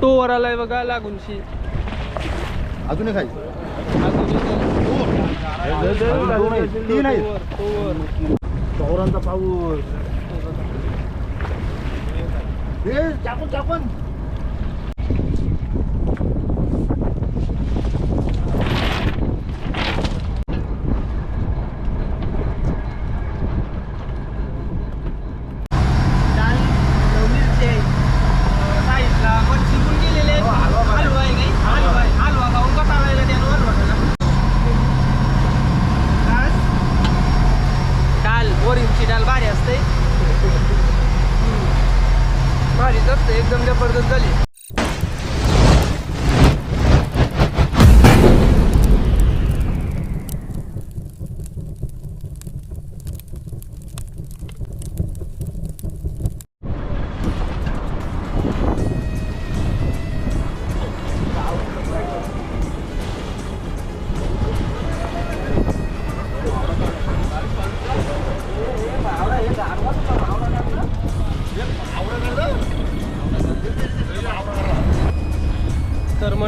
Tower आलाय बघा लागूनशी. अजून एक आहे. तीन चौरांचा पाऊस. हे चाकून चाकून.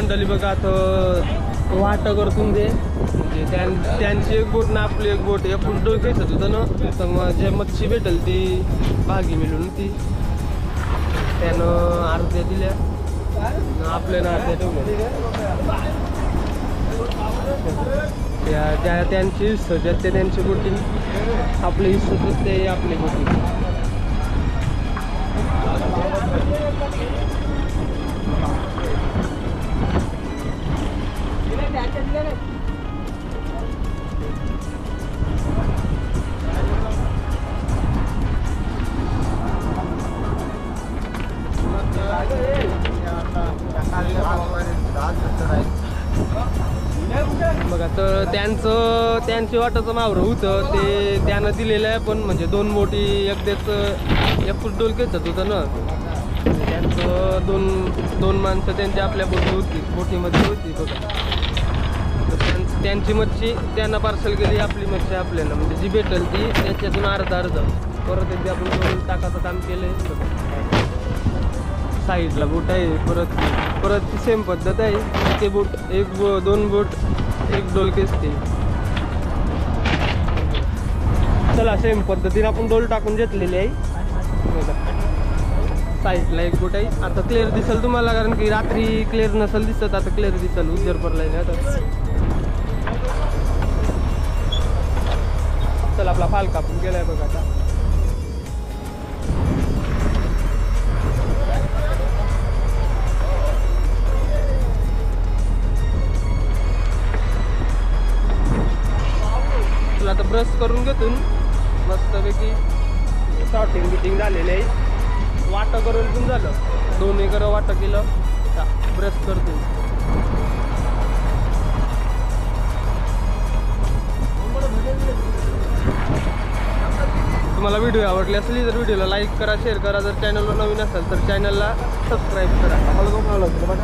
मंडळी बघा आता वाटा करतून दे. म्हणजे त्यां- त्यांची एक बोट ना आपली एक बोट या पुढं डोक्याचं होतं ना? तर मग जे मच्छी भेटेल ती भागी मिळून ती. त्यानं अर्ध्या दिल्या. आपल्याला अर्ध्या ठेवल्या. त्या त्या त्यांची हिस्सा ज्या ते त्यांची बोटी आपले हिस्सा ते आपली बोटी. बघा तर त्यांचं त्यांची वाटाचं मावरं होतं ते त्यानं दिलेलं आहे पण म्हणजे दोन बोटी एकदेच एक फूट डोलकेच होतं ना. त्यांचं दोन दोन माणसं त्यांच्या आपल्या बोटी होती बोटीमध्ये होती बघा. त्यांची मच्छी त्यांना पार्सल केली आपली मच्छी आपल्याला. म्हणजे जी भेटेल ती त्याच्यातून अर्धा अर्धा. परत एकदा आपण दोन टाकाचं काम केलं साईडला बोट आहे. परत परत ती सेम पद्धत आहे. ते बोट एक बो दोन बोट एक डोलकेच ते. चला सेम पद्धतीने आपण डोल टाकून घेतलेली आहे. साईडला एक बोट आहे. आता क्लिअर दिसेल तुम्हाला कारण की रात्री क्लिअर नसेल दिसत. आता क्लिअर दिसेल. उजर आहे ना आता. आपला फाल कापून गेलाय बघा आता. तुला आता ब्रश करून घेतून मस्तपैकी शॉर्टिंग बिटिंग झालेले आहे. वाटं करून पण झालं. दोन एकर वाटं केलं. ब्रश करतो. व्हिडिओ आवडली असली तर व्हिडिओला लाईक करा शेअर करा. जर चॅनलवर नवीन असाल तर चॅनलला सबस्क्राईब करा. आम्हाला बघ.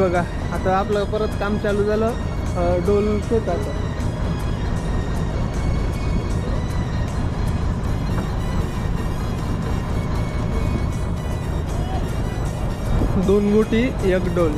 बघा आता आपलं परत काम चालू झालं डोल शेताचं दोन गोटी एक डोल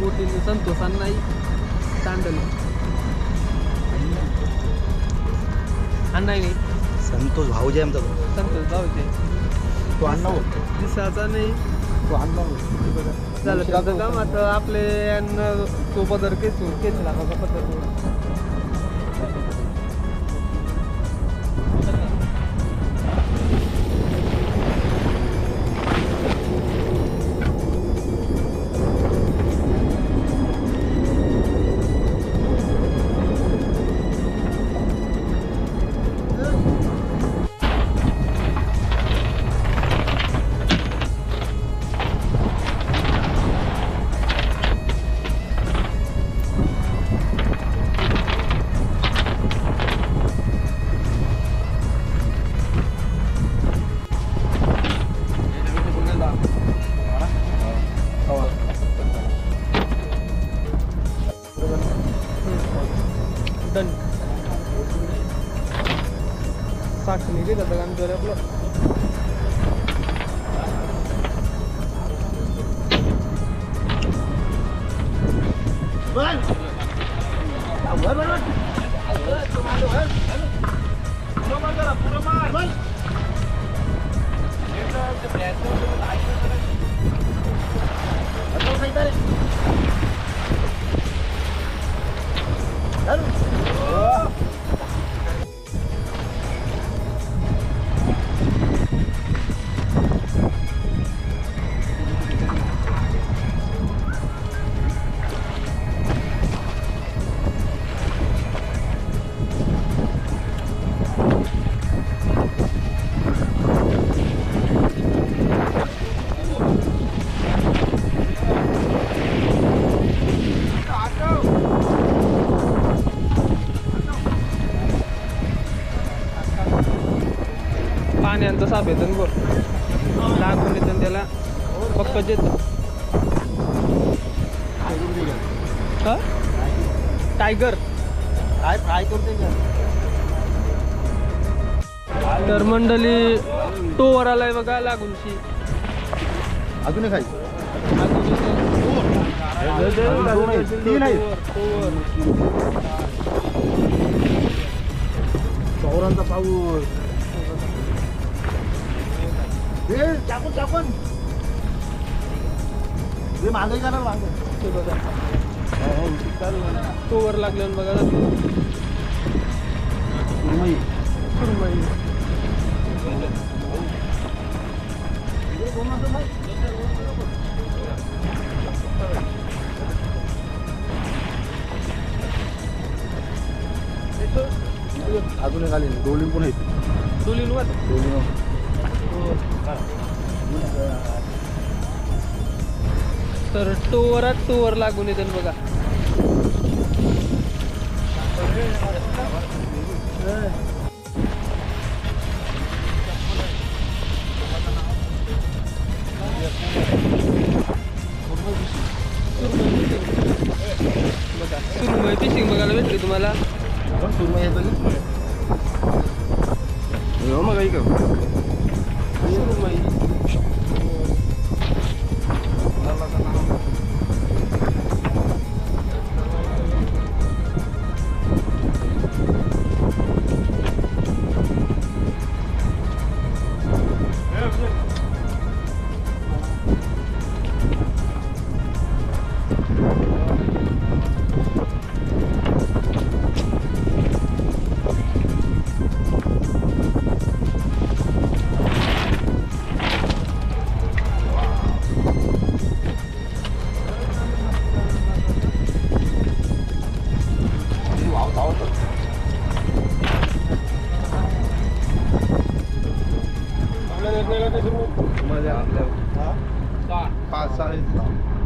ते बोटी कंटिन्यू संतोष नाही तांडल. नाही संतोष भाऊजी आमचा. तो संतोष जाऊचे अण्णा हो. दिसाचा नाही. तो अण्णा. झालं त्याचं काम आता आपले यांना तो पदर केसू केस लाखाचा पदर येतं बघ लागून येतं त्याला पक्कच येतं हा? टायगर. काय फ्राय करते तर मंडळी टोवर आलाय बघा लागूनशी. अजून टोवर. चौरांचा पाऊस. हे चाकून चाकून हे मागे का ना मागे. ते बघा. टोवर लागल्यावर बघा सुरमई. सुरमई. अजून एक आली डोली पण आहेत. डोलींवर डोली तर टोवरात टोवर लागून येते बघा. बघा सुरमई फिशिंग बघायला भेटली तुम्हाला. सुरमय येतो मग ऐक आपल्या निर्णयाला त्याच्यामुळे मिळतो माझ्या आपल्या पाच सहा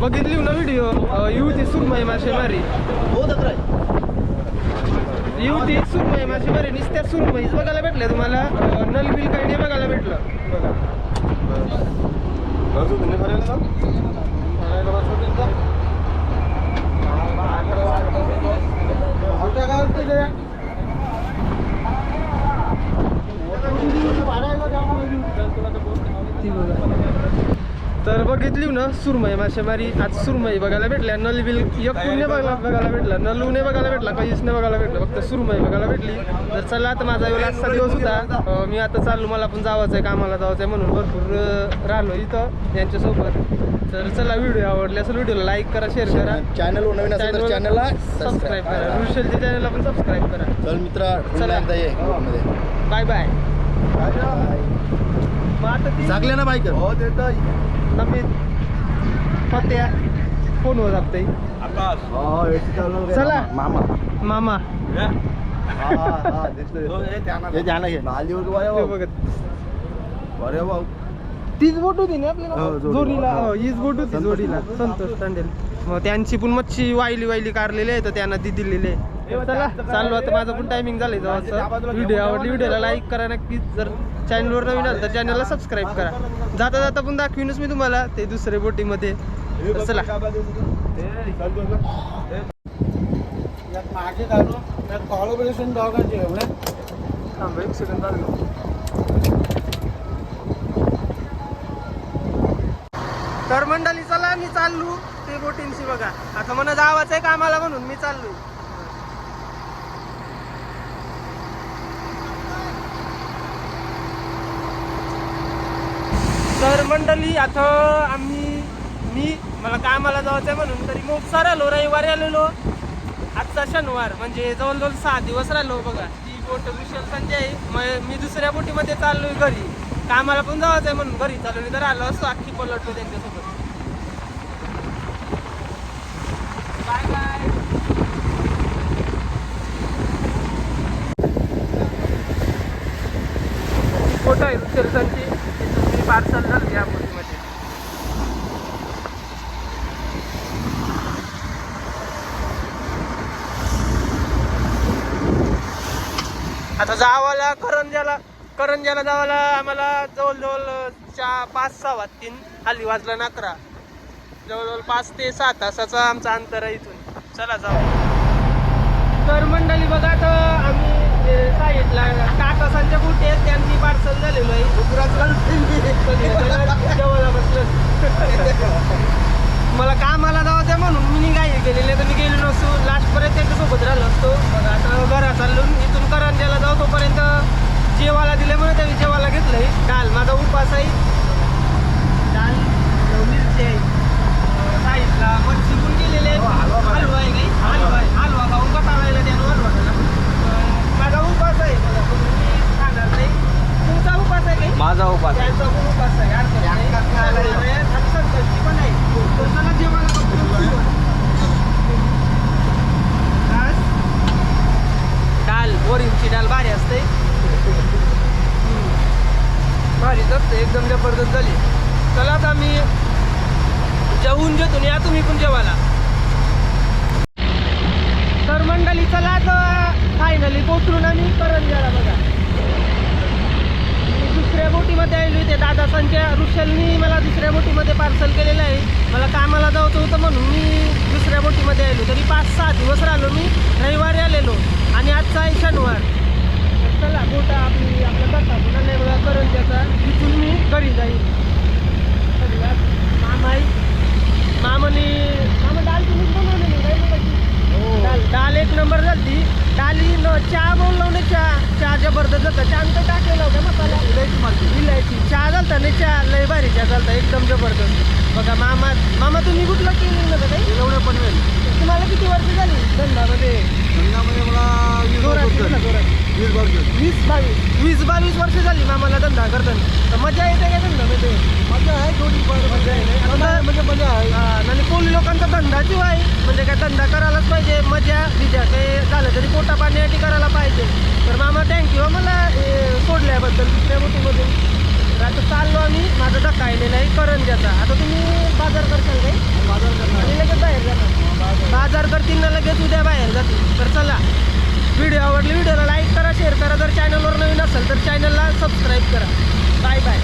बघितली ना व्हिडिओ युवती सुरमई मासेमारी. युवती सुरमय मासेमारी नुसत्या सुरमईच बघायला भेटल्या तुम्हाला? नल नलबिल काही नाही बघायला भेटलं. बघा ती बघा. तर बघितली ना सुरमई मासेमारी आज सुरमई बघायला भेटल्या नलबिल यकुने बघायला बघायला भेटला नलूने बघायला भेटला कहीसने बघायला भेटलं फक्त सुरमई बघायला भेटली. तर चला आता माझा वेळ आजचा दिवस होता. मी आता चाललो मला पण जावंच आहे कामाला जावंच आहे म्हणून भरपूर राहिलो इथं यांच्यासोबत तर चला व्हिडिओ आवडले असेल व्हिडिओला लाईक करा शेअर करा. चॅनल नवीन असेल तर चॅनलला सबस्क्राईब करा. रुशलच्या चॅनलला पण सबस्क्राईब करा. चल मित्रा चला. बाय बाय मग आता ना बाईक हो देतो नम्मी पत्या फोन होत आपते चला. मामा. मामा. हे? ध्यान घे ते बघत. अरे भाऊ. तीच बोट होती ना आपल्याला हो, जोडीला. हो, हीच बोट होती संतोष जोडीला. संतोष तांडेल. मग त्यांची पण मच्छी वाईली वाईली काढलेली आहे तर त्यांना ती दिलेली आहे. चला चाललो आता माझं पण टायमिंग झालं जवळचं. व्हिडिओ आवडली व्हिडिओला लाईक करा नक्कीच. जर चॅनलवर नवीन आलं तर चॅनलला सबस्क्राईब करा. जाता जाता पण दाखवीनच मी तुम्हाला ते दुसरे बोटीमध्ये. तर चला. मागे थांबा एक सेकंद तर मंडळी चला मी चाललो. ते बोटींशी बघा. आता म्हणा जावाचं आहे कामाला म्हणून मी चाललो. तर मंडळी आता आम्ही मी मला कामाला जायचं आहे म्हणून तरी मोपसार आलो रविवारी आलेलो. आजचा शनिवार म्हणजे जवळजवळ सहा दिवस राहिलो बघा. ती बोट विशाल संजय आहे. मग मी दुसऱ्या बोटीमध्ये चाललोय घरी. कामाला पण जायचं आहे म्हणून घरी चाललो नाही तर आलो असतो अख्खी पलटलो त्यांच्यासोबत. बाय बाय फोटो आहे विशालसांची दुसरी पार्सल जर घ्या बोटीमध्ये आता जावाला करंजाला करंजाला जावाला आम्हाला जवळजवळ चार पाच सहा वाजतील. हल्ली वाजला नाकरा जवळजवळ पाच ते सात तासाचा आमचा अंतर आहे इथून. चला जाऊ. तर मंडळी बघा तर ते साईडला काकासांच्या कुठे आहेत त्यांनी पार्सल झालेलो आहे. जेवायला बसलं मला कामाला जावं ते म्हणून मी निघाई गेलेले तर मी गेलो नसतो. लास्टपर्यंत त्यांच्यासोबत राहिलो असतो. मग आता घरात चालून इथून करंजाला जाऊ तोपर्यंत जेवायला दिले म्हणून त्यांनी जेवायला घेतलंय. डाल माझा उपास आहे. डाल मिरची आहे. साईडला मच्छी पण गेलेले हलवा आहे काही हलवा आहे हलवा खाऊन कटाळायला त्यानं हलवा खाल्ला. अं, माझा उपास आहे बघा, तुम्ही खाणार नाही तुमचा उपास आहे काही माझा उपास त्यांचा पण उपास आहे हरकत नाही. आणि संकष्टी पण आहे तर चला जेवायला बघतो. आज डाल बोरिंगची डाल भारी असते हम्म. भारीच असते एकदम जबरदस्त झाली चला आता मी जेवून घेतो या तुम्ही पण जेवायला तर मंडळी चला आता फायनली पोचलो ना मी करंजाला बघा मी दुसऱ्या बोटीमध्ये आलो ते दादा संजय ऋषलनी मला दुसऱ्या बोटीमध्ये पार्सल केलेलं आहे. मला कामाला जायचं होतं म्हणून मी दुसऱ्या बोटीमध्ये आलो. तरी पाच सहा दिवस राहिलो मी. रविवारी आलेलो. आणि आजचा आहे शनिवार. तर चला बोटा आपली आपला कथा पुन्हा नाही बघा करंजाचा तिथून मी घरी जाईल मामाई आज मामाने मामा डाल तुम्हीच बनवलेली काय बघायची डाल डाल एक नंबर झाली डाली न चहा बोललो ना चहा चहा जबरदस्त होता चहा तर टाकलेला होता मसाला इलायची चहा झालता ना चहा लय भारी चहा शकता एकदम जबरदस्त. बघा मामा मामा तुम्ही कुठला केली नव्हतं काही एवढ्या पनवेल तुम्हाला किती वर्ष झाली? धंदामध्ये. धंद्यामध्ये मला वीस. जोरात. वीस बावीस वीस बावीस. वर्ष झाली मामाला धंदा करताना. तर मजा येते का धंद्यामध्ये मजा आहे थोडी मजा आहे. म्हणजे मजा आहे. आणि कोणी लोकांचा धंदा जीव आहे म्हणजे काय धंदा करायलाच पाहिजे मजा बिजा काही झालं तरी पोटा पाण्यासाठी करायला पाहिजे. तर मामा थँक्यू मला सोडल्याबद्दल दुसऱ्या मोठीमधून तर आता चाललो आम्ही. माझा धक्का आलेला आहे करंजाचा आता तुम्ही बाजार करशाल काही बाजार करणार. आणि लगेच बाहेर जाणार बाजार. करतील ना लगेच उद्या बाहेर जातील तर चला. व्हिडिओ आवडली व्हिडिओला लाईक करा शेअर करा. जर चॅनलवर नवीन असेल तर चॅनलला सबस्क्राईब करा. Bye bye